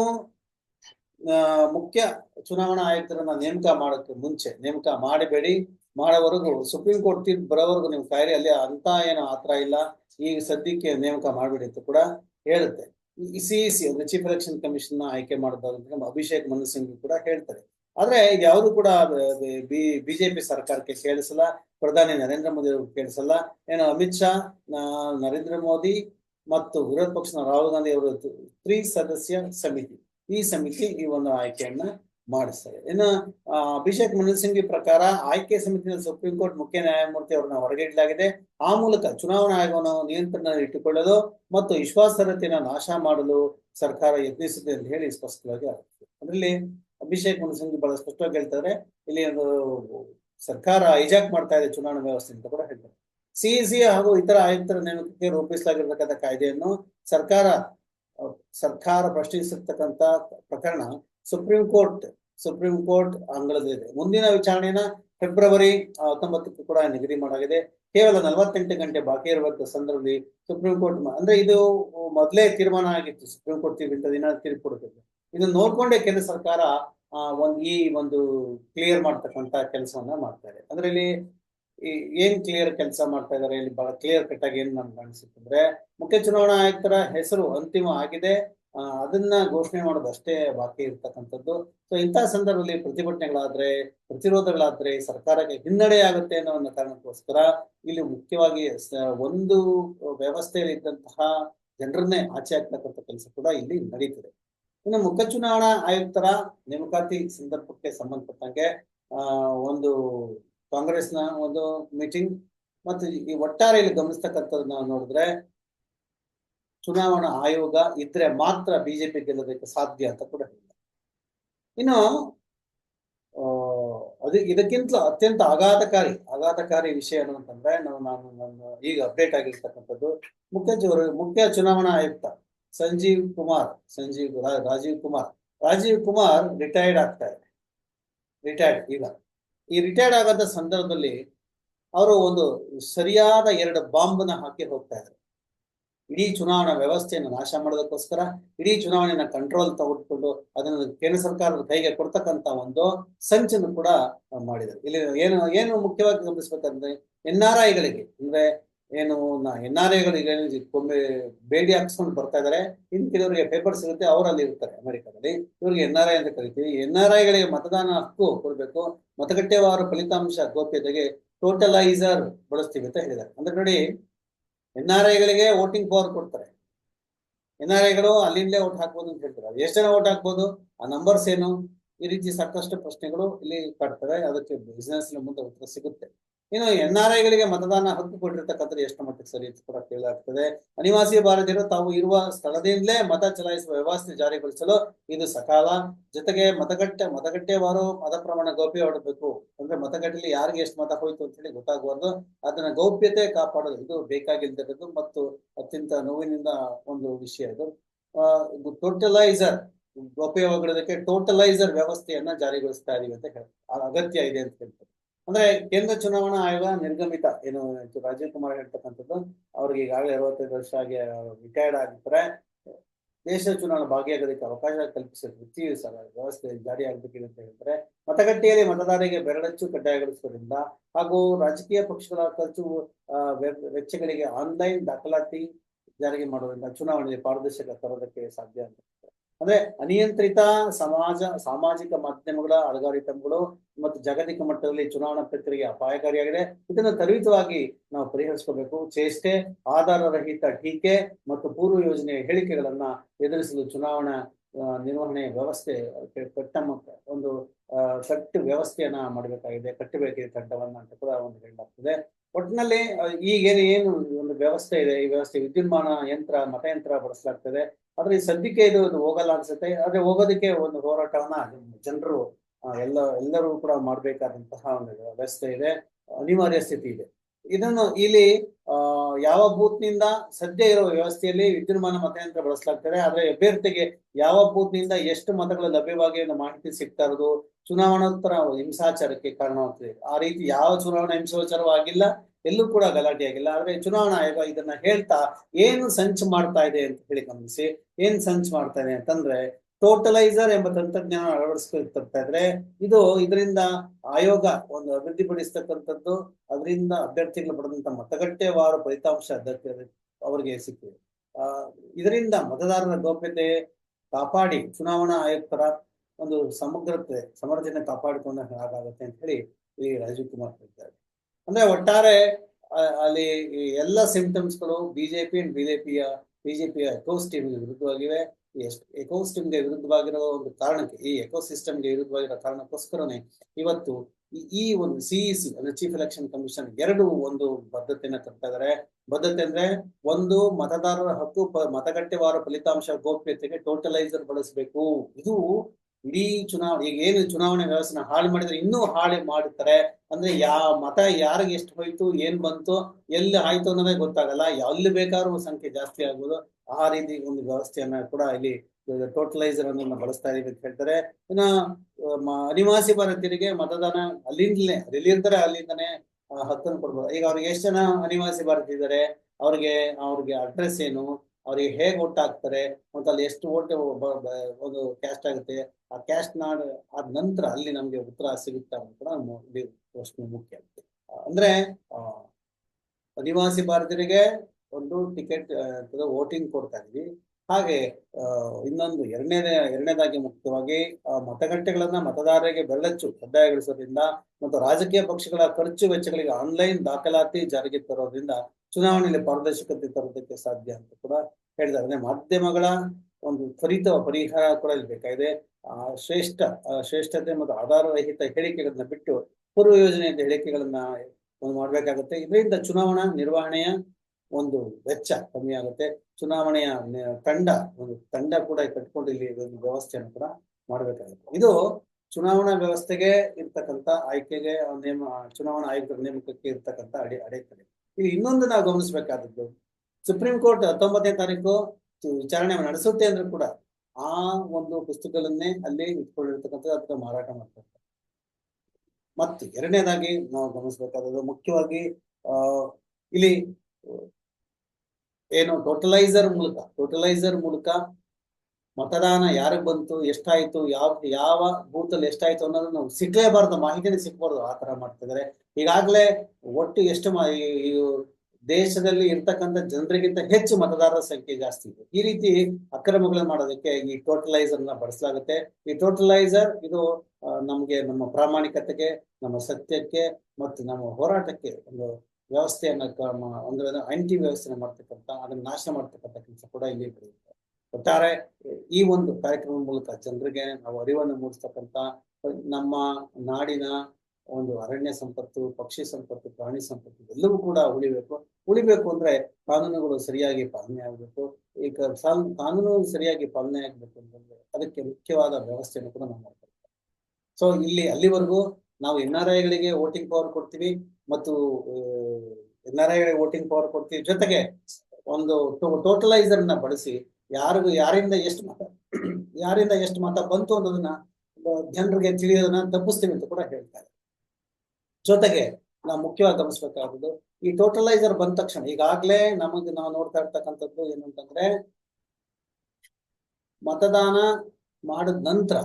ಮುಖ್ಯ ಚುನಾವಣಾ ಆಯುಕ್ತರನ್ನ ನೇಮಕ ಮಾಡೋಕ್ಕೆ ಮುಂಚೆ, ನೇಮಕ ಮಾಡಬೇಡಿ. ಮಾಡೋವರೆಗೂ ಸುಪ್ರೀಂ ಕೋರ್ಟ್ ತೀರ್ಪು ಬರೋವರೆಗೂ ನೀವು ಕಾಯ್ರಿ, ಅಲ್ಲಿ ಅಂತ ಏನು ಆತರ ಇಲ್ಲ. ಈಗ ಸದ್ಯಕ್ಕೆ ನೇಮಕ ಮಾಡಬೇಡಿ ಅಂತ ಕೂಡ ಹೇಳುತ್ತೆ. ಈ ಸಿ ಸಿ ಅಂದ್ರೆ ಚೀಫ್ ಎಲೆಕ್ಷನ್ ಕಮಿಷನ್ ಆಯ್ಕೆ ನಮ್ಮ ಅಭಿಷೇಕ್ ಮನು ಸಿಂಗ್ ಕೂಡ ಹೇಳ್ತಾರೆ. ಆದ್ರೆ ಇದು ಯಾವುದು ಕೂಡ ಬಿ, ಬಿಜೆಪಿ ಸರ್ಕಾರಕ್ಕೆ ಕೇಳಿಸಲ್ಲ, ಪ್ರಧಾನಿ ನರೇಂದ್ರ ಮೋದಿ ಅವ್ರಿಗೆ ಕೇಳಿಸಲ್ಲ. ಏನು ಅಮಿತ್ ಶಾ ನರೇಂದ್ರ ಮೋದಿ ಮತ್ತು ವಿರೋಧ ಪಕ್ಷದ ರಾಹುಲ್ ಗಾಂಧಿ ಅವರ ತ್ರಿ ಸದಸ್ಯ ಸಮಿತಿ. ಈ ಸಮಿತಿ ಈ ಒಂದು ಆಯ್ಕೆಯನ್ನ ಮಾಡಿಸ್ತಾರೆ. ಇನ್ನು ಅಭಿಷೇಕ್ ಮನು ಪ್ರಕಾರ ಆಯ್ಕೆ ಸಮಿತಿಯ ಸುಪ್ರೀಂ ಕೋರ್ಟ್ ಮುಖ್ಯ ನ್ಯಾಯಮೂರ್ತಿ ಅವರನ್ನ ಹೊರಗಿಡಲಾಗಿದೆ ಆ ಮೂಲಕ ಚುನಾವಣಾ ಆಯೋಗವನ್ನು ನಿಯಂತ್ರಣ ಇಟ್ಟುಕೊಳ್ಳಲು ಮತ್ತು ವಿಶ್ವಾಸಾರ್ಹತೆಯನ್ನು ನಾಶ ಮಾಡಲು ಸರ್ಕಾರ ಯತ್ನಿಸುತ್ತೆ ಅಂತ ಹೇಳಿ ಸ್ಪಷ್ಟವಾಗಿ ಆಗುತ್ತೆ ಅದರಲ್ಲಿ ಅಭಿಷೇಕ್ ಮನಸಂಗಿ ಬಹಳ ಸ್ಪಷ್ಟವಾಗಿ ಹೇಳ್ತಾರೆ. ಇಲ್ಲಿ ಒಂದು ಸರ್ಕಾರ ಐಜಾಕ್ ಮಾಡ್ತಾ ಇದೆ ಚುನಾವಣಾ ವ್ಯವಸ್ಥೆ ಅಂತ ಕೂಡ ಹೇಳ್ತಾರೆ. ಸಿಇಸಿ ಹಾಗೂ ಇತರ ಆಯುಕ್ತರ ನೇಮಕಕ್ಕೆ ರೂಪಿಸಲಾಗಿರ್ತಕ್ಕಂಥ ಕಾಯ್ದೆಯನ್ನು ಸರ್ಕಾರ ಸರ್ಕಾರ ಪ್ರಶ್ನಿಸಿರ್ತಕ್ಕಂಥ ಪ್ರಕರಣ ಸುಪ್ರೀಂ ಕೋರ್ಟ್ ಸುಪ್ರೀಂ ಕೋರ್ಟ್ ಅಂಗಳದಲ್ಲಿದೆ ಮುಂದಿನ ವಿಚಾರಣೆನ ಫೆಬ್ರವರಿ ಹತ್ತೊಂಬತ್ತಕ್ಕೂ ಕೂಡ ನಿಗದಿ ಮಾಡಲಾಗಿದೆ ಕೇವಲ ನಲವತ್ತೆಂಟು ಗಂಟೆ ಬಾಕಿ ಇರುವ ಸಂದರ್ಭದಲ್ಲಿ ಸುಪ್ರೀಂ ಕೋರ್ಟ್ ಅಂದ್ರೆ ಇದು ಮೊದಲೇ ತೀರ್ಮಾನ ಆಗಿತ್ತು. ಸುಪ್ರೀಂ ಕೋರ್ಟ್ ತೀರ್ಪು ಇಂಥ ದಿನ ತೀರ್ಪು ಕೊಡುತ್ತಿದೆ ಇದನ್ನ ನೋಡ್ಕೊಂಡೇ ಕೇಂದ್ರ ಸರ್ಕಾರ ಒಂದು ಈ ಒಂದು ಕ್ಲಿಯರ್ ಮಾಡ್ತಕ್ಕಂತ ಕೆಲಸವನ್ನ ಮಾಡ್ತಾರೆ. ಅಂದ್ರೆ ಇಲ್ಲಿ ಏನ್ ಕ್ಲಿಯರ್ ಕೆಲಸ ಮಾಡ್ತಾ ಇದಾರೆ, ಇಲ್ಲಿ ಬಹಳ ಕ್ಲಿಯರ್ ಕಟ್ ಆಗಿ ಏನ್ ನಮ್ಗೆ ಅನ್ಸುತ್ತೆ ಅಂದ್ರೆ, ಮುಖ್ಯ ಚುನಾವಣಾ ಆಯುಕ್ತರ ಹೆಸರು ಅಂತಿಮ ಆಗಿದೆ. ಅದನ್ನ ಘೋಷಣೆ ಮಾಡೋದಷ್ಟೇ ಬಾಕಿ ಇರ್ತಕ್ಕಂಥದ್ದು. ಸೊ ಇಂತಹ ಸಂದರ್ಭದಲ್ಲಿ ಪ್ರತಿಭಟನೆಗಳಾದ್ರೆ, ಪ್ರತಿರೋಧಗಳಾದ್ರೆ ಸರ್ಕಾರಕ್ಕೆ ಹಿನ್ನಡೆ ಆಗುತ್ತೆ ಅನ್ನೋ ಒಂದು ಕಾರಣಕ್ಕೋಸ್ಕರ ಇಲ್ಲಿ ಮುಖ್ಯವಾಗಿ ಒಂದು ವ್ಯವಸ್ಥೆಯಲ್ಲಿ ಇದ್ದಂತಹ ಜನರನ್ನೇ ಆಚೆ ಹಾಕ್ತಕ್ಕಂಥ ಕೆಲಸ ಕೂಡ ಇಲ್ಲಿ ನಡೀತದೆ. ಇನ್ನು ಮುಖ್ಯ ಚುನಾವಣಾ ಆಯುಕ್ತರ ನೇಮಕಾತಿ ಸಂದರ್ಭಕ್ಕೆ ಸಂಬಂಧಪಟ್ಟಂಗೆ, ಆ, ಒಂದು ಕಾಂಗ್ರೆಸ್ನ ಒಂದು ಮೀಟಿಂಗ್, ಮತ್ತು ಈ ಒಟ್ಟಾರೆ ಇಲ್ಲಿ ಗಮನಿಸ್ತಕ್ಕಂಥದ್ದು ನಾವು ನೋಡಿದ್ರೆ ಚುನಾವಣಾ ಆಯೋಗ ಇದ್ರೆ ಮಾತ್ರ ಬಿಜೆಪಿ ಗೆಲ್ಲಬೇಕು ಸಾಧ್ಯ ಅಂತ ಕೂಡ ಹೇಳಿದ್ದಾರೆ ಇನ್ನು ಅದು ಇದಕ್ಕಿಂತಲೂ ಅತ್ಯಂತ ಆಘಾತಕಾರಿ ಆಘಾತಕಾರಿ ವಿಷಯ ಏನು ಅಂತಂದ್ರೆ, ನಾವು, ನಾನು, ನನ್ನ ಈಗ ಅಪ್ಡೇಟ್ ಆಗಿರ್ತಕ್ಕಂಥದ್ದು, ಮುಖ್ಯ ಮುಖ್ಯ ಚುನಾವಣಾ ಆಯುಕ್ತ ಸಂಜೀವ್ ಕುಮಾರ್, ಸಂಜೀವ್ ರಾಜೀವ್ ಕುಮಾರ್. ರಾಜೀವ್ ಕುಮಾರ್ ರಿಟೈರ್ಡ್ ಆಗ್ತಾ ಇದೆ ರಿಟೈರ್ಡ್ ಈಗ. ಈ ರಿಟೈರ್ಡ್ ಆಗದ ಸಂದರ್ಭದಲ್ಲಿ, ಅವರು ಒಂದು ಸರಿಯಾದ ಎರಡು ಬಾಂಬ್ನ ಹಾಕಿ ಹೋಗ್ತಾ ಇದ್ದಾರೆ. ಇಡೀ ಚುನಾವಣಾ ವ್ಯವಸ್ಥೆಯನ್ನು ನಾಶ ಮಾಡೋದಕ್ಕೋಸ್ಕರ, ಇಡೀ ಚುನಾವಣೆಯನ್ನ ಕಂಟ್ರೋಲ್ ತಗೊಂಡ್ಕೊಂಡು ಅದನ್ನು ಕೇಂದ್ರ ಸರ್ಕಾರದ ಕೈಗೆ ಕೊಡ್ತಕ್ಕಂತ ಒಂದು ಸಂಚನ್ನು ಕೂಡ ಮಾಡಿದ್ದಾರೆ. ಇಲ್ಲಿ ಏನು ಏನು ಮುಖ್ಯವಾಗಿ ಗಮನಿಸ್ಬೇಕಂದ್ರೆ ಎನ್ ಆರ್ ಐಗಳಿಗೆ ಅಂದ್ರೆ ಏನು ಎನ್ ಆರ್ ಐಗಳಿಗೆ ಒಮ್ಮೆ ಬೇಡಿ ಹಾಕ್ಸ್ಕೊಂಡು ಬರ್ತಾ ಇದಾರೆ. ಇನ್ ಕೆಲವರಿಗೆ ಪೇಪರ್ ಸಿಗುತ್ತೆ, ಅವರಲ್ಲಿ ಇರ್ತಾರೆ ಅಮೆರಿಕಾದಲ್ಲಿ. ಇವ್ರಿಗೆ ಎನ್ ಆರ್ ಐ ಅಂತ ಕರಿತೀವಿ. ಎನ್ ಆರ್ ಐಗಳಿಗೆ ಮತದಾನ ಹಕ್ಕು ಕೊಡಬೇಕು. ಮತಗಟ್ಟೆವಾರು ಫಲಿತಾಂಶ, ಗೋಪ್ಯತೆಗೆ ಟೋಟಲೈಸರ್ ಬಳಸ್ತೀವಿ ಅಂತ ಹೇಳಿದ್ದಾರೆ. ಅಂದ್ರೆ ನೋಡಿ ಎನ್ ಆರ್ ಐಗಳಿಗೆ ವೋಟಿಂಗ್ ಪವರ್ ಕೊಡ್ತಾರೆ. ಎನ್ ಆರ್ ಐಗಳು ಅಲ್ಲಿಂದಲೇ ಓಟ್ ಹಾಕ್ಬೋದು ಅಂತ ಹೇಳ್ತಾರೆ. ಎಷ್ಟು ಜನ ಓಟ್ ಹಾಕ್ಬೋದು? ಆ ನಂಬರ್ಸ್ ಏನು? ಈ ರೀತಿ ಸಾಕಷ್ಟು ಪ್ರಶ್ನೆಗಳು ಇಲ್ಲಿ ಕಾಡ್ತವೆ. ಅದಕ್ಕೆ ಬಿಸ್ನೆಸ್ ಮುಂದೆ ಉತ್ತರ ಸಿಗುತ್ತೆ. ಇನ್ನು ಎನ್ ಆರ್ ಐಗಳಿಗೆ ಮತದಾನ ಹಕ್ಕು ಕೊಟ್ಟಿರ್ತಕ್ಕಂಥದ್ದು ಎಷ್ಟು ಮಟ್ಟಿಗೆ ಸರಿ ಅಂತ ಕೂಡ ಕೇಳಲಾಗ್ತದೆ. ಅನಿವಾಸಿ ಭಾರತೀಯರು ತಾವು ಇರುವ ಸ್ಥಳದಿಂದಲೇ ಮತ ಚಲಾಯಿಸುವ ವ್ಯವಸ್ಥೆ ಜಾರಿಗೊಳಿಸಲು ಇದು ಸಕಾಲ. ಜೊತೆಗೆ ಮತಗಟ್ಟೆ, ಮತಗಟ್ಟೆವಾರು ಮತ ಪ್ರಮಾಣ ಗೌಪ್ಯ ಹೊಡಬೇಕು ಅಂದ್ರೆ ಮತಗಟ್ಟೆಯಲ್ಲಿ ಯಾರಿಗೆ ಎಷ್ಟು ಮತ ಹೋಯ್ತು ಅಂತ ಹೇಳಿ ಗೊತ್ತಾಗಬಾರ್ದು ಅದನ್ನ ಗೌಪ್ಯತೆ ಕಾಪಾಡೋದು ಇದು ಬೇಕಾಗಿಲ್ದಿರೋದು ಮತ್ತು ಅತ್ಯಂತ ನೋವಿನಿಂದ ಒಂದು ವಿಷಯ ಇದು. ಟೋಟಲೈಸರ್ ಉಪಯೋಗಕ್ಕೆ ಟೋಟಲೈಸರ್ ವ್ಯವಸ್ಥೆಯನ್ನ ಜಾರಿಗೊಳಿಸ್ತಾ ಇದೀವಿ ಅಂತ ಹೇಳ್ತಾರೆ. ಅಗತ್ಯ ಇದೆ ಅಂತ ಹೇಳ್ತಾರೆ. ಅಂದ್ರೆ ಕೇಂದ್ರ ಚುನಾವಣಾ ಆಯೋಗ ನಿರ್ಗಮಿತ, ಏನು ರಾಜೀವ್ ಕುಮಾರ್ ಹೇಳ್ತಕ್ಕಂಥದ್ದು, ಅವ್ರಿಗೆ ಈಗಾಗಲೇ ಅರವತ್ತೈದು ವರ್ಷ ಆಗಿ ರಿಟೈರ್ಡ್ ಆಗಿದ್ರೆ ದೇಶ ಚುನಾವಣೆ ಭಾಗಿಯಾಗೋದಕ್ಕೆ ಅವಕಾಶ ಕಲ್ಪಿಸಿದ ವೃತ್ತಿ ಸಹ ವ್ಯವಸ್ಥೆ ಜಾರಿ ಆಗಬೇಕಿದೆ ಅಂತ ಹೇಳ್ತಾರೆ ಮತಗಟ್ಟೆಯಲ್ಲಿ ಮತದಾರರಿಗೆ ಬೆರಳಚ್ಚು ಕಡ್ಡಾಯಗೊಳಿಸುವುದರಿಂದ ಹಾಗೂ ರಾಜಕೀಯ ಪಕ್ಷಗಳ ಖರ್ಚು ವೆಚ್ಚಗಳಿಗೆ ಆನ್ಲೈನ್ ದಾಖಲಾತಿ ಜಾರಿಗೆ ಮಾಡುವುದರಿಂದ ಚುನಾವಣೆಯಲ್ಲಿ ಪಾರದರ್ಶಕ ತರೋದಕ್ಕೆ ಸಾಧ್ಯ ಅಂತ. ಅಂದ್ರೆ ಅನಿಯಂತ್ರಿತ ಸಮಾಜ, ಸಾಮಾಜಿಕ ಮಾಧ್ಯಮಗಳ ಅಲ್ಗಾರಿತಮ್ಗಳು ಮತ್ತು ಜಾಗತಿಕ ಮಟ್ಟದಲ್ಲಿ ಚುನಾವಣಾ ಪ್ರಕ್ರಿಯೆ ಅಪಾಯಕಾರಿಯಾಗಿದೆ. ಇದನ್ನು ತ್ವರಿತವಾಗಿ ನಾವು ಪರಿಹರಿಸ್ಕೋಬೇಕು. ಚೇಷ್ಟೆ, ಆಧಾರರಹಿತ ಟೀಕೆ ಮತ್ತು ಪೂರ್ವ ಯೋಜನೆಯ ಹೇಳಿಕೆಗಳನ್ನ ಎದುರಿಸಲು ಚುನಾವಣಾ ನಿರ್ವಹಣೆ ವ್ಯವಸ್ಥೆ ಕಟ್ಟಮ, ಒಂದು ಕಟ್ಟು ವ್ಯವಸ್ಥೆಯನ್ನ ಮಾಡಬೇಕಾಗಿದೆ. ಕಟ್ಟಬೇಕಿದೆ ತಂಡವನ್ನ ಅಂತ ಕೂಡ ಒಂದು ಹೇಳಲಾಗ್ತದೆ. ಒಟ್ಟಿನಲ್ಲಿ ಈಗೇನು ಏನು ಒಂದು ವ್ಯವಸ್ಥೆ ಇದೆ? ಈ ವ್ಯವಸ್ಥೆ ವಿದ್ಯುನ್ಮಾನ ಯಂತ್ರ, ಮತಯಂತ್ರ ಬಳಸಲಾಗ್ತದೆ. ಆದ್ರೆ ಈ ಸದ್ಯಕ್ಕೆ ಇದು ಇದು ಹೋಗಲ್ಲ ಅನ್ಸುತ್ತೆ. ಆದ್ರೆ ಹೋಗೋದಕ್ಕೆ ಒಂದು ಹೋರಾಟವನ್ನ ಜನರು ಎಲ್ಲ, ಎಲ್ಲರೂ ಕೂಡ ಮಾಡ್ಬೇಕಾದಂತಹ ಒಂದು ವ್ಯವಸ್ಥೆ ಇದೆ. ಅನಿವಾರ್ಯ ಸ್ಥಿತಿ ಇದೆ. ಇದನ್ನು ಇಲ್ಲಿ ಯಾವ ಬೂತ್ನಿಂದ ಸದ್ಯ ಇರೋ ವ್ಯವಸ್ಥೆಯಲ್ಲಿ ವಿದ್ಯುನ್ಮಾನ ಮತಯಂತ್ರ ಬಳಸಲಾಗ್ತದೆ. ಆದ್ರೆ ಅಭ್ಯರ್ಥಿಗೆ ಯಾವ ಬೂತ್ನಿಂದ ಎಷ್ಟು ಮತಗಳು ಲಭ್ಯವಾಗಿ ಮಾಹಿತಿ ಸಿಗ್ತಾ ಇರೋದು, ಚುನಾವಣೋತ್ತರ ಹಿಂಸಾಚಾರಕ್ಕೆ ಕಾರಣವಾಗ್ತದೆ. ಆ ರೀತಿ ಯಾವ ಚುನಾವಣಾ ಹಿಂಸಾಚಾರವೂ ಆಗಿಲ್ಲ. ಎಲ್ಲೂ ಕೂಡ ಗಲಾಟೆ ಆಗಿಲ್ಲ ಆದ್ರೆ ಚುನಾವಣಾ ಆಯೋಗ ಇದನ್ನ ಹೇಳ್ತಾ ಏನು ಸಂಚು ಮಾಡ್ತಾ ಇದೆ ಅಂತ ಹೇಳಿ ಗಮನಿಸಿ. ಏನ್ ಸಂಚು ಮಾಡ್ತಾ ಇದೆ ಅಂತಂದ್ರೆ ಟೋಟಲೈಸರ್ ಎಂಬ ತಂತ್ರಜ್ಞಾನ ಅಳವಡಿಸ್ಕೊಳ್ತಾ ಇದ್ರೆ ಇದು ಇದರಿಂದ ಆಯೋಗ ಒಂದು ಅಭಿವೃದ್ಧಿಪಡಿಸ್ತಕ್ಕಂಥದ್ದು, ಅದರಿಂದ ಅಭ್ಯರ್ಥಿಗಳು ಪಡೆದಂತ ಮತಗಟ್ಟೆವಾರು ಫಲಿತಾಂಶ ಅದಕ್ಕೆ ಅವರಿಗೆ ಸಿಕ್ಕಿದೆ ಆ, ಇದರಿಂದ ಮತದಾರರ ಗೌಪ್ಯತೆ ಕಾಪಾಡಿ ಚುನಾವಣಾ ಆಯುಕ್ತರ ಒಂದು ಸಮಗ್ರತೆ ಸಮರ್ಥನೆ ಕಾಪಾಡಿಕೊಂಡ ಹಾಗಾಗತ್ತೆ ಅಂತ ಹೇಳಿ ಈ ರಾಜೀವ್ ಕುಮಾರ್ ಹೇಳ್ತಾರೆ ಅಂದ್ರೆ ಒಟ್ಟಾರೆ ಅಲ್ಲಿ ಎಲ್ಲ ಸಿಂಪ್ಟಮ್ಸ್ಗಳು ಬಿಜೆಪಿ ಅಂಡ್ ಬಿಜೆಪಿಯ ಬಿಜೆಪಿಯ ಎಕೋಸ್ಟೀಮ್ಗೆ ವಿರುದ್ಧವಾಗಿವೆ. ಎಕೋಸ್ಟೀಮ್ಗೆ ವಿರುದ್ಧವಾಗಿರೋ ಒಂದು ಕಾರಣಕ್ಕೆ, ಈ ಎಕೋಸಿಸ್ಟಮ್ಗೆ ವಿರುದ್ಧವಾಗಿರೋ ಕಾರಣಕ್ಕೋಸ್ಕರನೇ ಇವತ್ತು ಈ- ಒಂದು ಸಿಇಸಿ ಅಂದ್ರೆ ಚೀಫ್ ಎಲೆಕ್ಷನ್ ಕಮಿಷನ್ ಎರಡು ಒಂದು ಬದ್ಧತೆಯನ್ನ ತರ್ತಾ ಇದಾರೆ. ಬದ್ಧತೆ ಅಂದ್ರೆ ಒಂದು ಮತದಾರರ ಹಕ್ಕು ಮತಗಟ್ಟೆವಾರ ಫಲಿತಾಂಶ, ಗೋಪ್ಯತೆಗೆ ಟೋಟಲೈಸರ್ ಬಳಸಬೇಕು. ಇದು ಇಡೀ ಚುನಾವಣೆ ಈಗ ಏನು ಚುನಾವಣೆ ವ್ಯವಸ್ಥೆನ ಹಾಳು ಮಾಡಿದ್ರೆ ಇನ್ನೂ ಹಾಳು ಮಾಡುತ್ತಾರೆ. ಅಂದ್ರೆ ಯಾವ ಮತ ಯಾರಿಗೆ ಎಷ್ಟು ಹೋಯ್ತು ಏನ್ ಬಂತು ಎಲ್ಲಿ ಆಯ್ತು ಅನ್ನೋದೇ ಗೊತ್ತಾಗಲ್ಲ. ಎಲ್ಲಿ ಬೇಕಾದ್ರೂ ಸಂಖ್ಯೆ ಜಾಸ್ತಿ ಆಗ್ಬೋದು. ಆ ರೀತಿ ಒಂದು ವ್ಯವಸ್ಥೆಯನ್ನ ಕೂಡ ಇಲ್ಲಿ ಟೋಟಲೈಸರ್ ಅನ್ನ ಬಳಸ್ತಾ ಇದೀವಿ ಅಂತ ಹೇಳ್ತಾರೆ. ಇನ್ನ ಅನಿವಾಸಿ ಭಾರತೀಯರಿಗೆ ಮತದಾನ ಅಲ್ಲಿಂದಲೇ ಅಲ್ಲಿರ್ತಾರೆ ಅಲ್ಲಿಂದನೇ ಆ, ಹಕ್ಕನ್ನು ಕೊಡ್ಬೋದು. ಈಗ ಅವ್ರಿಗೆ ಎಷ್ಟು ಜನ ಅನಿವಾಸಿ ಭಾರತೀಯ ಇದ್ದಾರೆ ಅವ್ರಿಗೆ ಅವ್ರಿಗೆ ಅಡ್ರೆಸ್ ಏನು? ಅವ್ರಿಗೆ ಹೇಗೆ ಓಟ್ ಹಾಕ್ತಾರೆ ಮತ್ತೆ ಅಲ್ಲಿ ಎಷ್ಟು ಓಟ್ ಒಂದು ಕ್ಯಾಸ್ಟ್ ಆಗುತ್ತೆ, ಆ ಕ್ಯಾಸ್ಟ್ ನಾಡ್, ಆದ ನಂತರ ಅಲ್ಲಿ ನಮ್ಗೆ ಉತ್ತರ ಸಿಗುತ್ತಾ ಅಂತ ಕೂಡ ಪ್ರಶ್ನೆ ಮುಖ್ಯ ಅಂದ್ರೆ ಅನಿವಾಸಿ ಭಾರತೀಯರಿಗೆ ಒಂದು ಟಿಕೆಟ್ ವೋಟಿಂಗ್ ಕೊಡ್ತಾ ಇದೀವಿ ಹಾಗೆ ಇನ್ನೊಂದು ಎರಡನೇ ಎರಡನೇದಾಗಿ ಮುಖ್ಯವಾಗಿ ಮತಗಟ್ಟೆಗಳನ್ನ ಮತದಾರರಿಗೆ ಬೆರಳಚ್ಚು ಕಡ್ಡಾಯಗೊಳಿಸೋದ್ರಿಂದ ಮತ್ತು ರಾಜಕೀಯ ಪಕ್ಷಗಳ ಖರ್ಚು ವೆಚ್ಚಗಳಿಗೆ ಆನ್ಲೈನ್ ದಾಖಲಾತಿ ಜಾರಿಗೆ ತರೋದ್ರಿಂದ ಚುನಾವಣೆಯಲ್ಲಿ ಪಾರದರ್ಶಕತೆ ತರೋದಕ್ಕೆ ಸಾಧ್ಯ ಅಂತ ಕೂಡ ಹೇಳಿದ್ದಾರೆ. ಅಂದ್ರೆ ಮಾಧ್ಯಮಗಳ ಒಂದು ತ್ವರಿತ ಪರಿಹಾರ ಕೂಡ ಇಲ್ಲಿ ಬೇಕಾಗಿದೆ. ಆ, ಶ್ರೇಷ್ಠ ಶ್ರೇಷ್ಠತೆ ಮತ್ತು ಆಧಾರರಹಿತ ಹೇಳಿಕೆಗಳನ್ನ ಬಿಟ್ಟು ಪೂರ್ವ ಯೋಜನೆಯ ಹೇಳಿಕೆಗಳನ್ನ ಮಾಡ್ಬೇಕಾಗುತ್ತೆ. ಇದರಿಂದ ಚುನಾವಣಾ ನಿರ್ವಹಣೆಯ ಒಂದು ವೆಚ್ಚ ಕಮ್ಮಿ ಆಗುತ್ತೆ. ಚುನಾವಣೆಯ ತಂಡ, ಒಂದು ತಂಡ ಕೂಡ ಕಟ್ಕೊಂಡು ಇಲ್ಲಿ ಒಂದು ವ್ಯವಸ್ಥೆಯನ್ನು ಕೂಡ ಮಾಡಬೇಕಾಗುತ್ತೆ. ಇದು ಚುನಾವಣಾ ವ್ಯವಸ್ಥೆಗೆ ಇರ್ತಕ್ಕಂಥ ಆಯ್ಕೆಗೆ, ನೇಮ, ಚುನಾವಣಾ ಆಯುಕ್ತರ ನೇಮಕಕ್ಕೆ ಇರ್ತಕ್ಕಂಥ ಅಡಿ, ಅಡೆತಡೆ. ಇಲ್ಲಿ ಇನ್ನೊಂದು ನಾವು ಗಮನಿಸಬೇಕಾದದ್ದು, ಸುಪ್ರೀಂ ಕೋರ್ಟ್ ಹತ್ತೊಂಬತ್ತನೇ ತಾರೀಕು ವಿಚಾರಣೆ ನಡೆಸುತ್ತೆ ಅಂದ್ರೂ ಕೂಡ ಆ ಒಂದು ಪುಸ್ತಕಗಳನ್ನೇ ಅಲ್ಲಿ ಇಟ್ಕೊಂಡಿರ್ತಕ್ಕಂಥದ್ದು ಅದಕ್ಕೆ ಮಾರಾಟ ಮಾಡ್ತಾರೆ. ಮತ್ತು ಎರಡನೇದಾಗಿ ನಾವು ಗಮನಿಸಬೇಕಾದದ್ದು ಮುಖ್ಯವಾಗಿ ಇಲ್ಲಿ ಏನು ಟೋಟಲೈಸರ್ ಮೂಲಕ ಟೋಟಲೈಸರ್ ಮೂಲಕ ಮತದಾನ ಯಾರಿಗೆ ಬಂತು, ಎಷ್ಟಾಯ್ತು, ಯಾವ ಯಾವ ಬೂತಲ್ಲಿ ಎಷ್ಟಾಯ್ತು ಅನ್ನೋದು ನಾವು ಸಿಕ್ಕಲೇಬಾರ್ದು ಮಾಹಿತಿನೇ ಸಿಕ್ಬಾರ್ದು ಆ ತರ ಮಾಡ್ತಿದ್ದಾರೆ. ಈಗಾಗಲೇ ಒಟ್ಟು ಎಷ್ಟು ದೇಶದಲ್ಲಿ ಇರ್ತಕ್ಕಂಥ ಜನರಿಗಿಂತ ಹೆಚ್ಚು ಮತದಾರರ ಸಂಖ್ಯೆ ಜಾಸ್ತಿ ಇದೆ. ಈ ರೀತಿ ಅಕ್ರಮಗಳನ್ನ ಮಾಡೋದಕ್ಕೆ ಈ ಟೋಟಲೈಸರ್ನ ಬಳಸಲಾಗುತ್ತೆ. ಈ ಟೋಟಲೈಸರ್ ಇದು ನಮ್ಗೆ ನಮ್ಮ ಪ್ರಾಮಾಣಿಕತೆಗೆ, ನಮ್ಮ ಸತ್ಯಕ್ಕೆ ಮತ್ತು ನಮ್ಮ ಹೋರಾಟಕ್ಕೆ ಒಂದು ವ್ಯವಸ್ಥೆಯನ್ನ ಅಂದ್ರೆ ಅಂಟಿ ವ್ಯವಸ್ಥೆನ ಮಾಡ್ತಕ್ಕಂಥ, ಅದನ್ನ ನಾಶ ಮಾಡ್ತಕ್ಕಂಥ ಕೆಲಸ ಕೂಡ ಇಲ್ಲಿ ನಡೆಯುತ್ತೆ. ಒಟ್ಟಾರೆ ಈ ಒಂದು ಕಾರ್ಯಕ್ರಮದ ಮೂಲಕ ಜನರಿಗೆ ನಾವು ಅರಿವನ್ನು ಮೂಡಿಸ್ತಕ್ಕಂಥ, ನಮ್ಮ ನಾಡಿನ ಒಂದು ಅರಣ್ಯ ಸಂಪತ್ತು, ಪಕ್ಷಿ ಸಂಪತ್ತು, ಪ್ರಾಣಿ ಸಂಪತ್ತು ಎಲ್ಲವೂ ಕೂಡ ಉಳಿಬೇಕು. ಉಳಿಬೇಕು ಅಂದ್ರೆ ಕಾನೂನುಗಳು ಸರಿಯಾಗಿ ಪಾಲನೆ ಆಗಬೇಕು. ಈಗ ಕಾನೂನು ಸರಿಯಾಗಿ ಪಾಲನೆ ಆಗ್ಬೇಕು ಅಂತಂದ್ರೆ ಅದಕ್ಕೆ ಮುಖ್ಯವಾದ ವ್ಯವಸ್ಥೆಯನ್ನು ಕೂಡ ನಾವು ಮಾಡ್ಬೇಕು ಸೊ ಇಲ್ಲಿ ಅಲ್ಲಿವರೆಗೂ ನಾವು ಎನ್ ಆರ್ ಐಗಳಿಗೆ ವೋಟಿಂಗ್ ಪವರ್ ಕೊಡ್ತೀವಿ. ಮತ್ತು ಐಗಳಿಗೆ ವೋಟಿಂಗ್ ಪವರ್ ಕೊಡ್ತೀವಿ. ಜೊತೆಗೆ ಒಂದು ಟೋಟಲೈಸರ್ನ ಬಳಸಿ ಯಾರಿಗೂ, ಯಾರಿಂದ ಎಷ್ಟು ಮತ, ಯಾರಿಂದ ಎಷ್ಟು ಮತ ಬಂತು ಅನ್ನೋದನ್ನ ಜನರಿಗೆ ತಿಳಿಯೋದನ್ನ ತಪ್ಪಿಸ್ತೀವಿ ಅಂತ ಕೂಡ ಹೇಳ್ತಾರೆ. ಜೊತೆಗೆ ನಾವು ಮುಖ್ಯವಾಗಿ ಗಮನಿಸ್ಬೇಕಾಗುದು ಈ ಟೋಟಲೈಸರ್ ಬಂದ ತಕ್ಷಣ ಈಗಾಗ್ಲೇ ನಮಗೆ ನಾವು ನೋಡ್ತಾ ಇರ್ತಕ್ಕಂಥದ್ದು ಏನು ಅಂತಂದ್ರೆ, ಮತದಾನ ಮಾಡಿದ ನಂತರ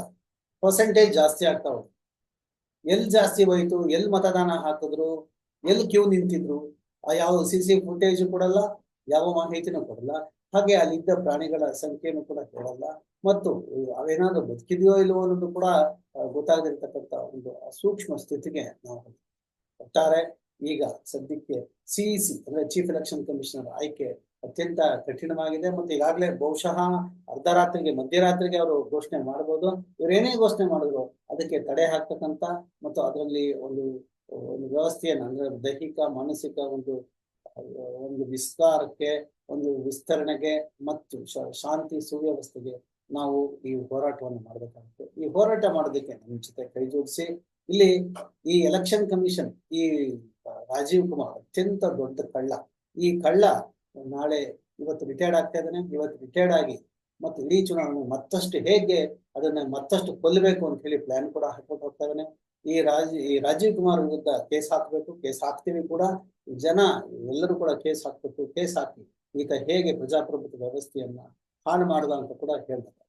ಪರ್ಸೆಂಟೇಜ್ ಜಾಸ್ತಿ ಆಗ್ತಾ ಹೋಗುತ್ತೆ ಎಲ್ಲಿ ಜಾಸ್ತಿ ಹೋಯ್ತು ಎಲ್ಲಿ ಮತದಾನ ಹಾಕಿದ್ರು ಎಲ್ಲಿ ಕ್ಯೂ ನಿಂತಿದ್ರು? ಯಾವ ಸಿ ಸಿ ಫುಟೇಜ್ ಕೊಡಲ್ಲ ಯಾವ ಮಾಹಿತಿನೂ ಕೊಡಲ್ಲ. ಹಾಗೆ ಅಲ್ಲಿದ್ದ ಪ್ರಾಣಿಗಳ ಸಂಖ್ಯೆಯನ್ನು ಕೂಡ ಹೇಳಲ್ಲ ಮತ್ತು ಅವೇನಾದ್ರೂ ಬದುಕಿದೆಯೋ ಇಲ್ಲವೋ ಅನ್ನೋದು ಕೂಡ ಆ, ಗೊತ್ತಾಗದಿರ್ತಕ್ಕಂಥ ಒಂದು ಸೂಕ್ಷ್ಮ ಸ್ಥಿತಿಗೆ ನಾವು ಒಟ್ಟಾರೆ ಈಗ ಸದ್ಯಕ್ಕೆ ಸಿ ಅಂದ್ರೆ ಚೀಫ್ ಎಲೆಕ್ಷನ್ ಕಮಿಷನರ್ ಆಯ್ಕೆ ಅತ್ಯಂತ ಕಠಿಣವಾಗಿದೆ. ಮತ್ತು ಈಗಾಗಲೇ ಬಹುಶಃ ಅರ್ಧ ರಾತ್ರಿಗೆ ಮಧ್ಯರಾತ್ರಿಗೆ ಅವರು ಘೋಷಣೆ ಮಾಡಬಹುದು ಇವರೇನೇ ಘೋಷಣೆ ಮಾಡಿದ್ರು ಅದಕ್ಕೆ ತಡೆ ಹಾಕ್ತಕ್ಕಂತ ಮತ್ತು ಅದರಲ್ಲಿ ಒಂದು ಒಂದು ವ್ಯವಸ್ಥೆಯನ್ನ, ಅಂದ್ರೆ ದೈಹಿಕ, ಮಾನಸಿಕ ಒಂದು ಒಂದು ವಿಸ್ತಾರಕ್ಕೆ, ಒಂದು ವಿಸ್ತರಣೆಗೆ ಮತ್ತು ಶಾಂತಿ, ಸುವ್ಯವಸ್ಥೆಗೆ ನಾವು ಈ ಹೋರಾಟವನ್ನು ಮಾಡಬೇಕಾಗುತ್ತೆ. ಈ ಹೋರಾಟ ಮಾಡೋದಕ್ಕೆ ನಮ್ಮ ಜೊತೆ ಕೈ ಜೋಡಿಸಿ, ಇಲ್ಲಿ ಈ ಎಲೆಕ್ಷನ್ ಕಮಿಷನ್ ಈ ರಾಜೀವ್ ಕುಮಾರ್ ಅತ್ಯಂತ ದೊಡ್ಡ ಕಳ್ಳ. ಈ ಕಳ್ಳ ನಾಳೆ ಇವತ್ತು ರಿಟೈರ್ಡ್ ಆಗ್ತಾ ಇದ್ದಾನೆ. ಇವತ್ತು ರಿಟೈರ್ಡ್ ಆಗಿ ಮತ್ತು ಇಡೀ ಚುನಾವಣೆ ಮತ್ತಷ್ಟು ಹೇಗೆ ಅದನ್ನ ಮತ್ತಷ್ಟು ಕೊಲ್ಲಬೇಕು ಅಂತ ಹೇಳಿ ಪ್ಲಾನ್ ಕೂಡ ಹಾಕೊಂಡು ಹೋಗ್ತಾ ಇದ್ದಾನೆ. ಈ ರಾಜ, ಈ ರಾಜೀವ್ ಕುಮಾರ್ ವಿರುದ್ಧ ಕೇಸ್ ಹಾಕಬೇಕು. ಕೇಸ್ ಹಾಕ್ತೀವಿ ಕೂಡ. ಜನ, ಎಲ್ಲರೂ ಕೂಡ ಕೇಸ್ ಹಾಕ್ಬೇಕು. ಕೇಸ್ ಹಾಕಿ ಈತ ಹೇಗೆ ಪ್ರಜಾಪ್ರಭುತ್ವ ವ್ಯವಸ್ಥೆಯನ್ನ ಹಾಳು ಮಾಡ್ದ ಅಂತ ಕೂಡ ಹೇಳ್ತಾರೆ.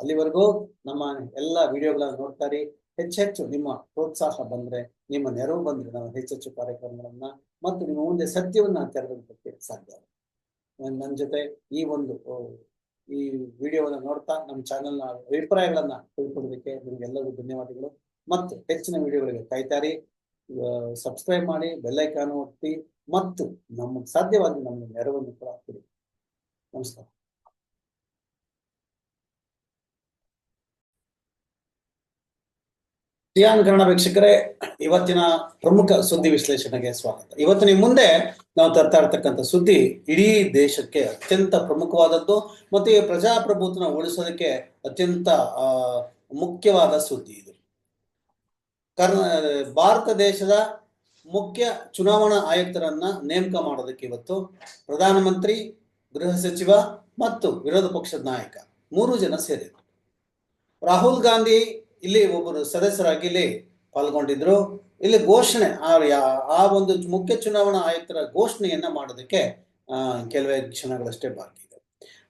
ಅಲ್ಲಿವರೆಗೂ ನಮ್ಮ ಎಲ್ಲ ವಿಡಿಯೋಗಳನ್ನ ನೋಡ್ತಾರೆ ಹೆಚ್ಚೆಚ್ಚು ನಿಮ್ಮ ಪ್ರೋತ್ಸಾಹ ಬಂದ್ರೆ, ನಿಮ್ಮ ನೆರವು ಬಂದ್ರೆ ನಾವು ಹೆಚ್ಚೆಚ್ಚು ಕಾರ್ಯಕ್ರಮಗಳನ್ನ ಮತ್ತು ನಿಮ್ಮ ಮುಂದೆ ಸತ್ಯವನ್ನ ತೆರೆದಿಡಲಿಕ್ಕೆ ಸಾಧ್ಯ. ನನ್ನ ಜೊತೆ ಈ ಒಂದು ಈ ವಿಡಿಯೋವನ್ನು ನೋಡ್ತಾ ನಮ್ಮ ಚಾನೆಲ್ನ ಅಭಿಪ್ರಾಯಗಳನ್ನ ತಿಳ್ಕೊಳ್ಳೋದಕ್ಕೆ ನಿಮ್ಗೆಲ್ಲರಿಗೂ ಧನ್ಯವಾದಗಳು. ಮತ್ತು ಹೆಚ್ಚಿನ ವಿಡಿಯೋಗಳಿಗೆ ಕಾಯ್ತಾರಿ. ಸಬ್ಸ್ಕ್ರೈಬ್ ಮಾಡಿ ಬೆಲ್ಲೈಕಾನ್ ಒತ್ತಿ ಮತ್ತು ನಮಗೆ ಸಾಧ್ಯವಾಗಿ ನಮ್ಮ ನೆರವನ್ನು ಕೂಡ ಕೊಡಿ. ನಮಸ್ಕಾರ. ಸಿಯಾನ್ ಕನ್ನಡ ವೀಕ್ಷಕರೇ, ಇವತ್ತಿನ ಪ್ರಮುಖ ಸುದ್ದಿ ವಿಶ್ಲೇಷಣೆಗೆ ಸ್ವಾಗತ. ಇವತ್ತು ನಿಮ್ಮ ಮುಂದೆ ನಾವು ತರ್ತಾ ಇರ್ತಕ್ಕಂಥ ಸುದ್ದಿ ಇಡೀ ದೇಶಕ್ಕೆ ಅತ್ಯಂತ ಪ್ರಮುಖವಾದದ್ದು ಮತ್ತು ಈ ಪ್ರಜಾಪ್ರಭುತ್ವನ ಉಳಿಸೋದಕ್ಕೆ ಅತ್ಯಂತ ಮುಖ್ಯವಾದ ಸುದ್ದಿ ಇದು. ಕರ್ನ ಭಾರತ ದೇಶದ ಮುಖ್ಯ ಚುನಾವಣಾ ಆಯುಕ್ತರನ್ನ ನೇಮಕ ಮಾಡೋದಕ್ಕೆ ಇವತ್ತು ಪ್ರಧಾನಮಂತ್ರಿ, ಗೃಹ ಸಚಿವ ಮತ್ತು ವಿರೋಧ ಪಕ್ಷದ ನಾಯಕ ಮೂರು ಜನ ಸೇರಿದ್ರು. ರಾಹುಲ್ ಗಾಂಧಿ ಇಲ್ಲಿ ಒಬ್ಬರು ಸದಸ್ಯರಾಗಿ ಇಲ್ಲಿ ಪಾಲ್ಗೊಂಡಿದ್ರು. ಇಲ್ಲಿ ಘೋಷಣೆ, ಆ ಒಂದು ಮುಖ್ಯ ಚುನಾವಣಾ ಆಯುಕ್ತರ ಘೋಷಣೆಯನ್ನ ಮಾಡೋದಕ್ಕೆ ಕೆಲವೇ ಕ್ಷಣಗಳಷ್ಟೇ ಬಾಕಿ ಇದೆ.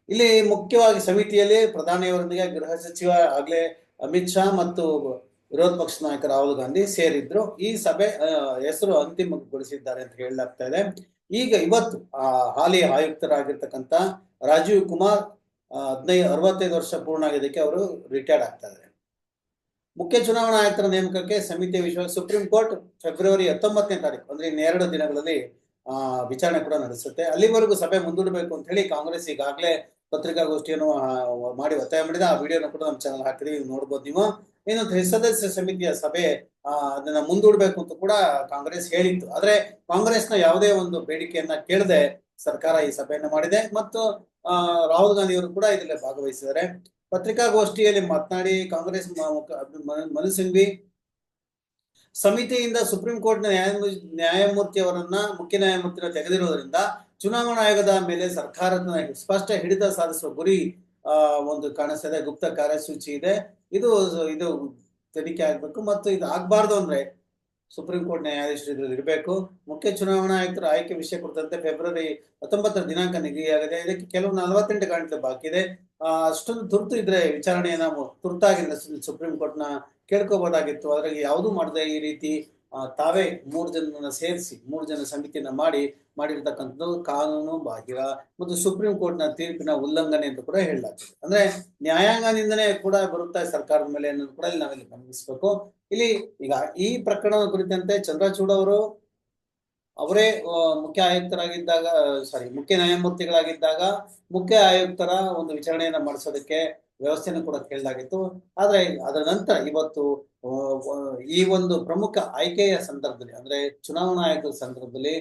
ಇಲ್ಲಿ ಮುಖ್ಯವಾಗಿ ಸಮಿತಿಯಲ್ಲಿ ಪ್ರಧಾನಿಯವರೊಂದಿಗೆ ಗೃಹ ಸಚಿವ ಆಗ್ಲೇ ಅಮಿತ್ ಶಾ ಮತ್ತು ವಿರೋಧ ಪಕ್ಷ ನಾಯಕ ರಾಹುಲ್ ಗಾಂಧಿ ಸೇರಿದ್ರು. ಈ ಸಭೆ ಹೆಸರು ಅಂತಿಮಗೊಳಿಸಿದ್ದಾರೆ ಅಂತ ಹೇಳಲಾಗ್ತಾ ಇದೆ. ಈಗ ಇವತ್ತು ಹಾಲಿ ಆಯುಕ್ತರಾಗಿರ್ತಕ್ಕಂಥ ರಾಜೀವ್ ಕುಮಾರ್ ಹದಿನೈದು, ಅರವತ್ತೈದು ವರ್ಷ ಪೂರ್ಣ ಆಗಿದ್ದಕ್ಕೆ ಅವರು ರಿಟೈರ್ಡ್ ಆಗ್ತಾ ಇದ್ದಾರೆ. ಮುಖ್ಯ ಚುನಾವಣಾ ಆಯುಕ್ತರ ನೇಮಕಕ್ಕೆ ಸಮಿತಿಯ ವಿಶ್ವ, ಸುಪ್ರೀಂ ಕೋರ್ಟ್ ಫೆಬ್ರವರಿ ಹತ್ತೊಂಬತ್ತನೇ ತಾರೀಕು, ಅಂದ್ರೆ ಇನ್ನೆರಡು ದಿನಗಳಲ್ಲಿ, ಆ, ವಿಚಾರಣೆ ಕೂಡ ನಡೆಸುತ್ತೆ. ಅಲ್ಲಿವರೆಗೂ ಸಭೆ ಮುಂದೂಡಬೇಕು ಅಂತ ಹೇಳಿ ಕಾಂಗ್ರೆಸ್ ಈಗಾಗಲೇ ಪತ್ರಿಕಾಗೋಷ್ಠಿಯನ್ನು ಮಾಡಿ ಒತ್ತಾಯ ಮಾಡಿದ. ಆ ವಿಡಿಯೋನ ಕೂಡ ನಮ್ಮ ಚಾನಲ್ ಹಾಕಿದೀವಿ ನೋಡ್ಬೋದು ನೀವು. ಇನ್ನು ಸದಸ್ಯ ಸಮಿತಿಯ ಸಭೆ ಅದನ್ನ ಮುಂದೂಡಬೇಕು ಅಂತ ಕೂಡ ಕಾಂಗ್ರೆಸ್ ಹೇಳಿತ್ತು. ಆದ್ರೆ ಕಾಂಗ್ರೆಸ್ನ ಯಾವುದೇ ಒಂದು ಬೇಡಿಕೆಯನ್ನ ಕೇಳದೆ ಸರ್ಕಾರ ಈ ಸಭೆಯನ್ನ ಮಾಡಿದೆ. ಮತ್ತು ರಾಹುಲ್ ಗಾಂಧಿ ಅವರು ಕೂಡ ಇದರಲ್ಲಿ ಭಾಗವಹಿಸಿದ್ದಾರೆ. ಪತ್ರಿಕಾಗೋಷ್ಠಿಯಲ್ಲಿ ಮಾತನಾಡಿ ಕಾಂಗ್ರೆಸ್ ಮನು ಸಿಂಘ್ವಿ ಸಮಿತಿಯಿಂದ ಸುಪ್ರೀಂ ಕೋರ್ಟ್ನ ನ್ಯಾಯಮೂ- ನ್ಯಾಯಮೂರ್ತಿಯವರನ್ನ ಮುಖ್ಯ ನ್ಯಾಯಮೂರ್ತಿನ ತೆಗೆದಿರುವುದರಿಂದ ಚುನಾವಣಾ ಆಯೋಗದ ಮೇಲೆ ಸರ್ಕಾರದ ಸ್ಪಷ್ಟ ಹಿಡಿತ ಸಾಧಿಸುವ ಗುರಿ ಒಂದು ಕಾಣಿಸ್ತದೆ. ಗುಪ್ತ ಕಾರ್ಯಸೂಚಿ ಇದೆ. ಇದು ಇದು ತನಿಖೆ ಆಗ್ಬೇಕು ಮತ್ತು ಇದು ಆಗ್ಬಾರ್ದು ಅಂದ್ರೆ ಸುಪ್ರೀಂ ಕೋರ್ಟ್ ನ್ಯಾಯಾಧೀಶರು ಇರಬೇಕು. ಮುಖ್ಯ ಚುನಾವಣಾ ಆಯುಕ್ತರ ಆಯ್ಕೆ ವಿಷಯ ಕುರಿತಂತೆ ಫೆಬ್ರವರಿ ಹತ್ತೊಂಬತ್ತರ ದಿನಾಂಕ ನಿಗದಿಯಾಗಿದೆ. ಇದಕ್ಕೆ ಕೆಲವು ನಲವತ್ತೆಂಟು ಗಂಟೆ ಬಾಕಿ ಇದೆ. ಅಷ್ಟೊಂದು ತುರ್ತು ಇದ್ರೆ ವಿಚಾರಣೆಯನ್ನ ತುರ್ತಾಗಿ ಸುಪ್ರೀಂ ಕೋರ್ಟ್ನ ಕೇಳ್ಕೋಬಹುದಾಗಿತ್ತು ಅದ್ರಾಗ ಯಾವುದು ಮಾಡದೆ ಈ ರೀತಿ ತಾವೇ ಮೂರು ಜನರನ್ನ ಸೇರಿಸಿ, ಮೂರು ಜನ ಸಮಿತಿಯನ್ನ ಮಾಡಿ ಮಾಡಿರ್ತಕ್ಕಂಥದ್ದು ಕಾನೂನು ಬಾಹಿರ ಮತ್ತು ಸುಪ್ರೀಂ ಕೋರ್ಟ್ನ ತೀರ್ಪಿನ ಉಲ್ಲಂಘನೆ ಅಂತ ಕೂಡ ಹೇಳಲಾಗ್ತದೆ. ಅಂದ್ರೆ ನ್ಯಾಯಾಂಗದಿಂದನೇ ಕೂಡ ಬರುತ್ತಾ ಸರ್ಕಾರದ ಮೇಲೆ ಅನ್ನೋದು ಕೂಡ ಇಲ್ಲಿ ನಾವಿಲ್ಲಿ ಗಮನಿಸಬೇಕು. ಇಲ್ಲಿ ಈಗ ಈ ಪ್ರಕರಣದ ಕುರಿತಂತೆ ಚಂದ್ರಚೂಡ್ ಅವರು ಅವರೇ ಮುಖ್ಯ ಆಯುಕ್ತರಾಗಿದ್ದಾಗ ಸಾರಿ ಮುಖ್ಯ ನ್ಯಾಯಮೂರ್ತಿಗಳಾಗಿದ್ದಾಗ ಮುಖ್ಯ ಆಯುಕ್ತರ ಒಂದು ವಿಚಾರಣೆಯನ್ನ ಮಾಡಿಸೋದಕ್ಕೆ ವ್ಯವಸ್ಥೆಯನ್ನು ಕೂಡ ಕೇಳಲಾಗಿತ್ತು. ಆದ್ರೆ ಅದರ ನಂತರ ಇವತ್ತು ಈ ಒಂದು ಪ್ರಮುಖ ಆಯ್ಕೆಯ ಸಂದರ್ಭದಲ್ಲಿ, ಅಂದ್ರೆ ಚುನಾವಣಾ ಆಯೋಗದ ಸಂದರ್ಭದಲ್ಲಿ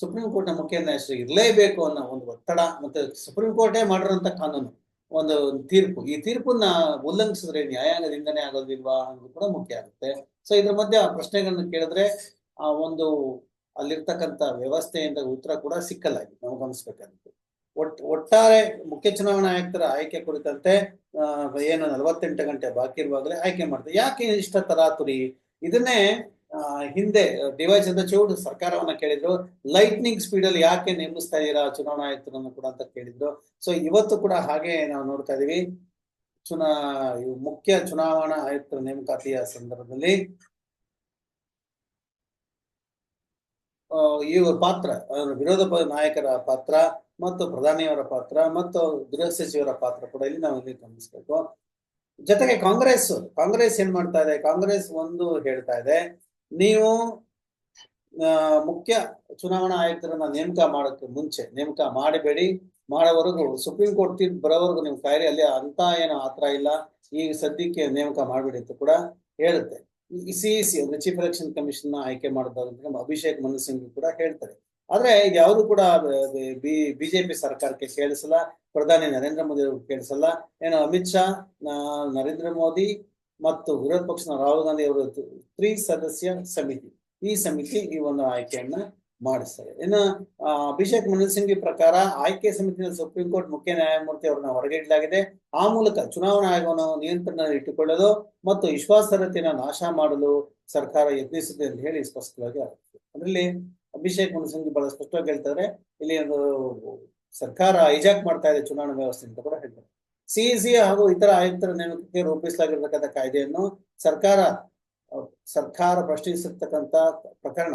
ಸುಪ್ರೀಂ ಕೋರ್ಟ್ನ ಮುಖ್ಯ ನ್ಯಾಯಾಧೀಶರು ಇರಲೇಬೇಕು ಅನ್ನೋ ಒಂದು ಒತ್ತಡ ಮತ್ತೆ ಸುಪ್ರೀಂ ಕೋರ್ಟೇ ಮಾಡಿರೋಂಥ ಕಾನೂನು, ಒಂದು ತೀರ್ಪು. ಈ ತೀರ್ಪನ್ನ ಉಲ್ಲಂಘಿಸಿದ್ರೆ ನ್ಯಾಯಾಂಗದಿಂದನೇ ಆಗೋದಿಲ್ವಾ ಅನ್ನೋದು ಕೂಡ ಮುಖ್ಯ ಆಗುತ್ತೆ. ಸೊ ಇದ್ರ ಮಧ್ಯೆ ಆ ಪ್ರಶ್ನೆಗಳನ್ನ ಕೇಳಿದ್ರೆ, ಆ ಒಂದು ಅಲ್ಲಿರ್ತಕ್ಕಂಥ ವ್ಯವಸ್ಥೆಯಿಂದ ಉತ್ತರ ಕೂಡ ಸಿಕ್ಕಲ್ಲ ನಾವು ಗಮನಿಸ್ಬೇಕಾಗಿತ್ತು ಒಟ್, ಒಟ್ಟಾರೆ ಮುಖ್ಯ ಚುನಾವಣಾ ಆಯುಕ್ತರ ಆಯ್ಕೆ ಕುರಿತಂತೆ ಏನು ನಲವತ್ತೆಂಟು ಗಂಟೆ ಬಾಕಿ ಇರುವಾಗಲೇ ಆಯ್ಕೆ ಮಾಡ್ತಾರೆ. ಯಾಕೆ ಇಷ್ಟ ತರಾತುರಿ? ಇದನ್ನೇ ಹಿಂದೆ ಡಿ ವೈ ಚಂದ್ರಚೂಡ್ ಸರ್ಕಾರವನ್ನ ಕೇಳಿದ್ರು. ಲೈಟ್ನಿಂಗ್ ಸ್ಪೀಡ್ ಅಲ್ಲಿ ಯಾಕೆ ನೇಮಿಸ್ತಾ ಇದ್ದೀರಾ? ಚುನಾವಣಾ ಆಯುಕ್ತರನ್ನು ಕೂಡ ಅಂತ ಕೇಳಿದ್ರು. ಸೊ ಇವತ್ತು ಕೂಡ ಹಾಗೆ ನಾವು ನೋಡ್ತಾ ಇದೀವಿ. ಚುನಾ ಮುಖ್ಯ ಚುನಾವಣಾ ಆಯುಕ್ತರ ನೇಮಕಾತಿಯ ಸಂದರ್ಭದಲ್ಲಿ ಈ ಪಾತ್ರ ವಿರೋಧ ನಾಯಕರ ಪಾತ್ರ, ಮತ್ತು ಪ್ರಧಾನಿಯವರ ಪಾತ್ರ, ಮತ್ತು ಗೃಹ ಸಚಿವರ ಪಾತ್ರ ಕೂಡ ಇಲ್ಲಿ ನಾವು ಇಲ್ಲಿ ಗಮನಿಸ್ಬೇಕು. ಜೊತೆಗೆ ಕಾಂಗ್ರೆಸ್ ಕಾಂಗ್ರೆಸ್ ಏನ್ ಮಾಡ್ತಾ ಇದೆ? ಕಾಂಗ್ರೆಸ್ ಒಂದು ಹೇಳ್ತಾ ಇದೆ ನೀವು ಮುಖ್ಯ ಚುನಾವಣಾ ಆಯುಕ್ತರನ್ನ ನೇಮಕ ಮಾಡೋಕ್ಕೆ ಮುಂಚೆ, ನೇಮಕ ಮಾಡಬೇಡಿ. ಮಾಡೋವರೆಗೂ ಸುಪ್ರೀಂ ಕೋರ್ಟ್ ತೀರ್ಪು ಬರೋವರೆಗೂ ನೀವು ಕಾಯ್ರಿ. ಅಲ್ಲಿ ಅಂತ ಏನು ಆತರ ಇಲ್ಲ. ಈಗ ಸದ್ಯಕ್ಕೆ ನೇಮಕ ಮಾಡಬೇಡಿ ಅಂತ ಕೂಡ ಹೇಳುತ್ತೆ. ಸಿ ಸಿ ಅಂದ್ರೆ ಚೀಫ್ ಎಲೆಕ್ಷನ್ ಕಮಿಷನ್ ಆಯ್ಕೆ ನಮ್ಮ ಅಭಿಷೇಕ್ ಮನು ಸಿಂಗ್ ಕೂಡ ಹೇಳ್ತಾರೆ. ಆದ್ರೆ ಯಾವುದು ಕೂಡ ಬಿಜೆಪಿ ಸರ್ಕಾರಕ್ಕೆ ಕೇಳಿಸಲ್ಲ. ಪ್ರಧಾನಿ ನರೇಂದ್ರ ಮೋದಿ ಅವ್ರಿಗೆ ಕೇಳಿಸಲ್ಲ. ಏನು ಅಮಿತ್ ಶಾ ನರೇಂದ್ರ ಮೋದಿ ಮತ್ತು ವಿರೋಧ ಪಕ್ಷದ ರಾಹುಲ್ ಗಾಂಧಿ ಅವರು ತ್ರಿ ಸದಸ್ಯ ಸಮಿತಿ. ಈ ಸಮಿತಿ ಈ ಒಂದು ಆಯ್ಕೆಯನ್ನ ಮಾಡಿಸ್ತಾರೆ. ಇನ್ನು ಅಭಿಷೇಕ್ ಮನು ಸಿಂಗ್ ಪ್ರಕಾರ ಆಯ್ಕೆ ಸಮಿತಿಯ ಸುಪ್ರೀಂ ಕೋರ್ಟ್ ಮುಖ್ಯ ನ್ಯಾಯಮೂರ್ತಿ ಅವರನ್ನ ಹೊರಗಿಡಲಾಗಿದೆ ಆ ಮೂಲಕ ಚುನಾವಣಾ ಆಯೋಗವನ್ನು ನಿಯಂತ್ರಣ ಇಟ್ಟುಕೊಳ್ಳಲು ಮತ್ತು ವಿಶ್ವಾಸಾರ್ಹತೆಯನ್ನು ನಾಶ ಮಾಡಲು ಸರ್ಕಾರ ಯತ್ನಿಸುತ್ತೆ ಅಂತ ಹೇಳಿ ಸ್ಪಷ್ಟವಾಗಿ ಆಗುತ್ತೆ ಅದರಲ್ಲಿ ಅಭಿಷೇಕ್ ಮನು ಸಿಂಗ್ ಬಹಳ ಸ್ಪಷ್ಟವಾಗಿ ಹೇಳ್ತಾರೆ. ಇಲ್ಲಿ ಒಂದು ಸರ್ಕಾರ ಹೈಜಾಕ್ ಮಾಡ್ತಾ ಇದೆ ಚುನಾವಣಾ ವ್ಯವಸ್ಥೆ ಅಂತ ಕೂಡ ಹೇಳ್ತಾರೆ. ಸಿಇಸಿ ಹಾಗೂ ಇತರ ಆಯುಕ್ತರ ನೇಮಕಕ್ಕೆ ರೂಪಿಸಲಾಗಿರ್ತಕ್ಕಂಥ ಕಾಯ್ದೆಯನ್ನು ಸರ್ಕಾರ ಸರ್ಕಾರ ಪ್ರಶ್ನಿಸಿರ್ತಕ್ಕಂಥ ಪ್ರಕರಣ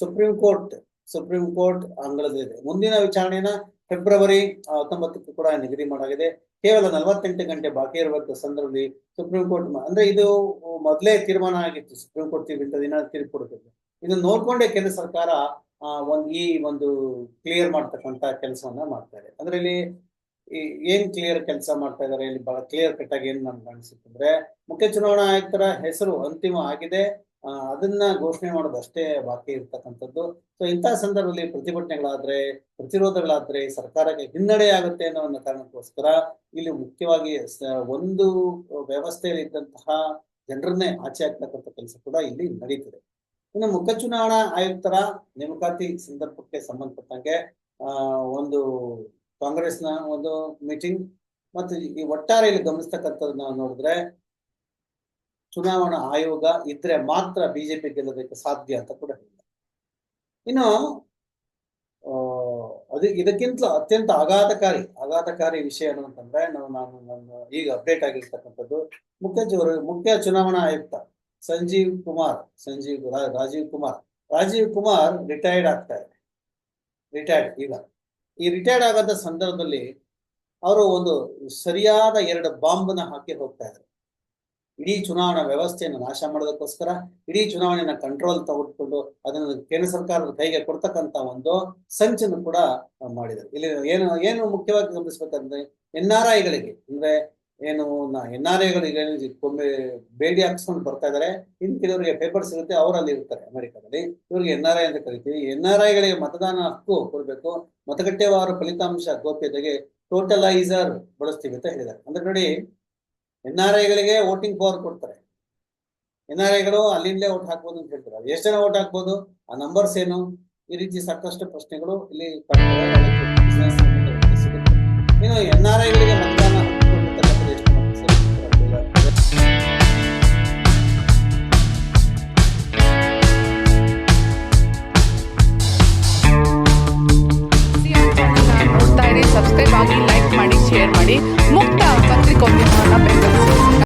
ಸುಪ್ರೀಂ ಕೋರ್ಟ್ ಸುಪ್ರೀಂ ಕೋರ್ಟ್ ಅಂಗಳದಲ್ಲಿದೆ. ಮುಂದಿನ ವಿಚಾರಣೆನ ಫೆಬ್ರವರಿ ಹತ್ತೊಂಬತ್ತಕ್ಕೂ ಕೂಡ ನಿಗದಿ ಮಾಡಲಾಗಿದೆ. ಕೇವಲ ನಲವತ್ತೆಂಟು ಗಂಟೆ ಬಾಕಿ ಇರುವಂತಹ ಸಂದರ್ಭದಲ್ಲಿ ಸುಪ್ರೀಂ ಕೋರ್ಟ್ ಅಂದ್ರೆ ಇದು ಮೊದಲೇ ತೀರ್ಮಾನ ಆಗಿತ್ತು. ಸುಪ್ರೀಂ ಕೋರ್ಟ್ ತೀರ್ಪಿಂತ ದಿನ ತೀರ್ಪು ಕೊಡಬೇಕು ಇದನ್ನ ನೋಡ್ಕೊಂಡೇ ಕೇಂದ್ರ ಸರ್ಕಾರ ಒಂದು ಈ ಒಂದು ಕ್ಲಿಯರ್ ಮಾಡ್ತಕ್ಕಂತ ಕೆಲಸವನ್ನ ಮಾಡ್ತಾರೆ ಅಂದ್ರೆ ಇಲ್ಲಿ ಏನ್ ಕ್ಲಿಯರ್ ಕೆಲಸ ಮಾಡ್ತಾ ಇದಾರೆ ಇಲ್ಲಿ ಬಹಳ ಕ್ಲಿಯರ್ ಕಟ್ ಆಗಿ ಏನ್ ನಮ್ಗೆ ಅನ್ಸುತ್ತಂದ್ರೆ ಮುಖ್ಯ ಚುನಾವಣಾ ಆಯುಕ್ತರ ಹೆಸರು ಅಂತಿಮ ಆಗಿದೆ. ಅದನ್ನ ಘೋಷಣೆ ಮಾಡೋದಷ್ಟೇ ಬಾಕಿ ಇರ್ತಕ್ಕಂಥದ್ದು. ಸೊ ಇಂತಹ ಸಂದರ್ಭದಲ್ಲಿ ಪ್ರತಿಭಟನೆಗಳಾದ್ರೆ, ಪ್ರತಿರೋಧಗಳಾದ್ರೆ ಸರ್ಕಾರಕ್ಕೆ ಹಿನ್ನಡೆ ಆಗುತ್ತೆ ಅನ್ನೋ ಒಂದು ಕಾರಣಕ್ಕೋಸ್ಕರ ಇಲ್ಲಿ ಮುಖ್ಯವಾಗಿ ಒಂದು ವ್ಯವಸ್ಥೆಯಲ್ಲಿ ಇದ್ದಂತಹ ಜನರನ್ನೇ ಆಚೆ ಹಾಕ್ತಕ್ಕಂಥ ಕೆಲಸ ಕೂಡ ಇಲ್ಲಿ ನಡೀತದೆ. ಇನ್ನು ಮುಖ್ಯ ಚುನಾವಣಾ ಆಯುಕ್ತರ ನೇಮಕಾತಿ ಸಂದರ್ಭಕ್ಕೆ ಸಂಬಂಧಪಟ್ಟಂಗೆ ಒಂದು ಕಾಂಗ್ರೆಸ್ನ ಒಂದು ಮೀಟಿಂಗ್ ಮತ್ತು ಈ ಒಟ್ಟಾರೆ ಇಲ್ಲಿ ಗಮನಿಸ್ತಕ್ಕಂಥದ್ದು ನಾವು ನೋಡಿದ್ರೆ ಚುನಾವಣಾ ಆಯೋಗ ಇದ್ರೆ ಮಾತ್ರ ಬಿಜೆಪಿ ಗೆಲ್ಲೋದಕ್ಕೆ ಸಾಧ್ಯ ಅಂತ ಕೂಡ ಹೇಳಿದೆ ಇನ್ನು ಅದು ಇದಕ್ಕಿಂತ ಅತ್ಯಂತ ಆಘಾತಕಾರಿ ಆಘಾತಕಾರಿ ವಿಷಯ ಏನು ಅಂತಂದ್ರೆ ನಾವು, ನಾನು, ನನ್ನ ಈಗ ಅಪ್ಡೇಟ್ ಆಗಿರ್ತಕ್ಕಂಥದ್ದು ಮುಖ್ಯ ಮುಖ್ಯ ಚುನಾವಣಾ ಆಯುಕ್ತ ಸಂಜೀವ್ ಕುಮಾರ್, ಸಂಜೀವ್, ರಾಜೀವ್ ಕುಮಾರ್. ರಾಜೀವ್ ಕುಮಾರ್ ರಿಟೈರ್ಡ್ ಆಗ್ತಾ ಇದೆ ರಿಟೈರ್ಡ್ ಈಗ. ಈ ರಿಟೈರ್ಡ್ ಆಗದ ಸಂದರ್ಭದಲ್ಲಿ ಅವರು ಒಂದು ಸರಿಯಾದ ಎರಡು ಬಾಂಬನ್ನ ಹಾಕಿ ಹೋಗ್ತಾ ಇದ್ರು. ಇಡೀ ಚುನಾವಣಾ ವ್ಯವಸ್ಥೆಯನ್ನು ನಾಶ ಮಾಡೋದಕ್ಕೋಸ್ಕರ, ಇಡೀ ಚುನಾವಣೆಯನ್ನ ಕಂಟ್ರೋಲ್ ತಗೊಂಡ್ಕೊಂಡು ಅದನ್ನು ಕೇಂದ್ರ ಸರ್ಕಾರದ ಕೈಗೆ ಕೊಡ್ತಕ್ಕಂತ ಒಂದು ಸಂಚನ್ನು ಕೂಡ ಮಾಡಿದ್ರು. ಇಲ್ಲಿ ಏನು ಏನು ಮುಖ್ಯವಾಗಿ ಗಮನಿಸ್ಬೇಕಂದ್ರೆ, ಎನ್ ಆರ್ ಐಗಳಿಗೆ, ಅಂದ್ರೆ ಏನು ಎನ್ ಆರ್ ಐಗಳಿಗೆ ಒಮ್ಮೆ ಬೇಡಿ ಹಾಕ್ಸ್ಕೊಂಡು ಬರ್ತಾ ಇದಾರೆ. ಇನ್ ಕೆಲವರಿಗೆ ಪೇಪರ್ ಸಿಗುತ್ತೆ, ಅವರಲ್ಲಿ ಇರ್ತಾರೆ ಅಮೆರಿಕಾದಲ್ಲಿ. ಇವ್ರಿಗೆ ಎನ್ ಆರ್ ಐ ಅಂತ ಕರಿತೀವಿ. ಎನ್ ಆರ್ ಐಗಳಿಗೆ ಮತದಾನ ಹಕ್ಕು ಕೊಡಬೇಕು. ಮತಗಟ್ಟೆವಾರು ಫಲಿತಾಂಶ ಗೋಪ್ಯತೆಗೆ ಟೋಟಲೈಸರ್ ಬಳಸ್ತೀವಿ ಅಂತ ಹೇಳಿದ್ದಾರೆ. ಅಂದ್ರೆ ನೋಡಿ ಎನ್ ಆರ್ ಐಗಳಿಗೆ ವೋಟಿಂಗ್ ಪವರ್ ಕೊಡ್ತಾರೆ. ಎನ್ ಆರ್ ಐಗಳು ಅಲ್ಲಿಂದಲೇ ಓಟ್ ಹಾಕ್ಬೋದು ಅಂತ ಹೇಳ್ತಾರೆ. ಎಷ್ಟು ಜನ ಓಟ್ ಹಾಕ್ಬೋದು? ಆ ನಂಬರ್ಸ್ ಏನು? ಈ ರೀತಿ ಸಾಕಷ್ಟು ಪ್ರಶ್ನೆಗಳು ಇಲ್ಲಿ ಏನು ಎನ್ ಆರ್ ಐಗಳಿಗೆ